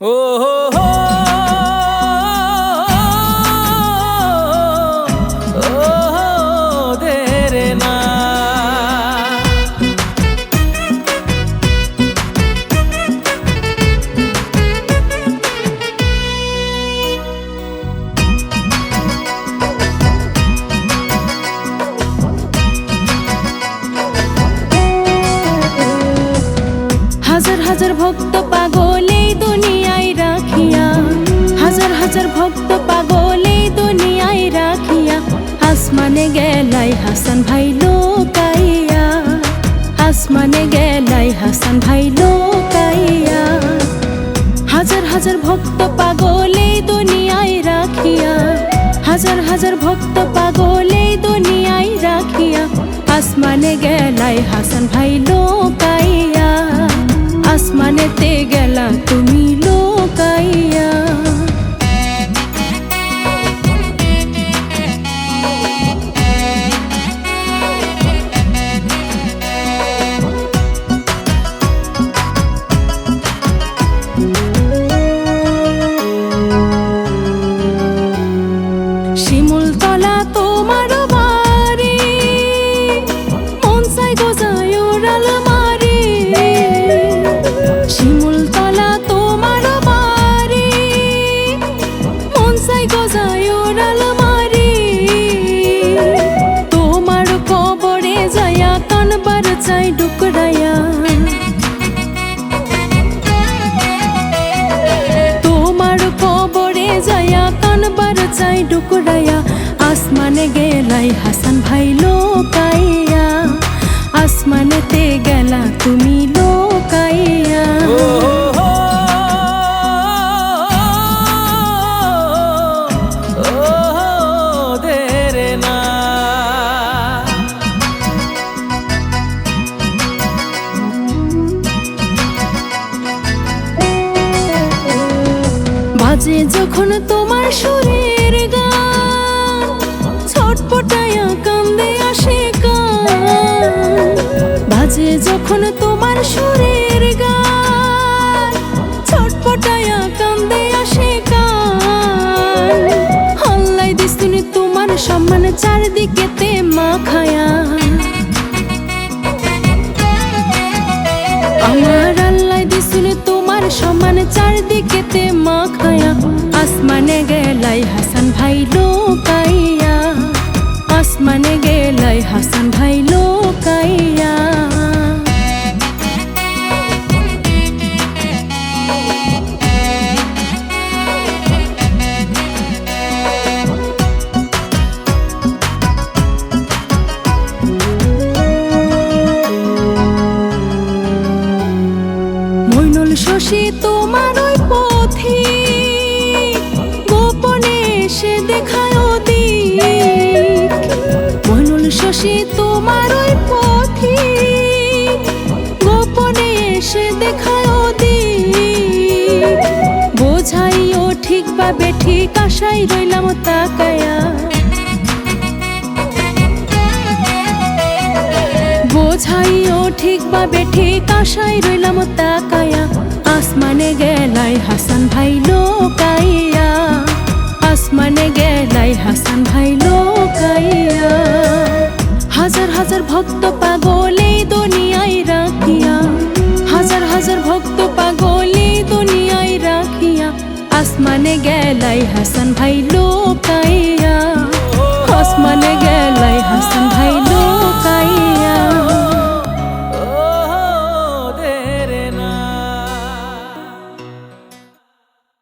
ও হো হো। হাজার হাজার ভক্ত পাগল হাসান ভাই লোকাইয়া, আসমানে গেলাই হাসান ভাই লোকাইয়া। হাজার হাজার ভক্ত পাগল দুনিয়ায় রাখিয়া, হাজার হাজার ভক্ত পাগল দুনিয়ায় রাখিয়া, আসমানে গেলাই হাসান ভাই লোকাইয়া। আসমানেতে গেলা তুমি চাই ডুকরাইয়া তোমার কবরে যায়া কানবার চাই ডুকরাইয়া আসমানে গেলাই হাসান ভাই লোকাইয়া। আসমানেতে গেলা তুমি বাজে যখন তোমার সুরের গান। ছটপটায়া কান্দে আসে কান। বাজে যখন তোমার সুরের গান। ছটপটায়া কান্দে আসে কান। হল্লাই দিস্তুনি তোমার সম্মান চারদিকে তে মাখায়া সমান চারদিকে মা মাখায়া আসমানে গেলাই শশী তোমার ওই পথি গোপনে এসে দেখায় দিক শশী তোমার ওই পথি গোপনে এসে দেখায় দিক বোঝাইও ঠিক বা বেঠিক আশাই রইলাম তাকায়া। বোঝাইও ঠিক বা বেঠিক আশাই রইলাম তাকায়া। আসমানে গেলাই হাসান ভাই লোকাইয়া। আসমানে গেলাই হাসান ভাই লোকাইয়া। হাজার হাজার ভক্ত পাগল দুনিয়ায় রাখিয়া। হাজার হাজার ভক্ত পাগল দুনিয়ায় রাখিয়া। আসমানে গেলাই হাসান ভাই লোকাইয়া। আসমানে গেলাই হাসান ভাই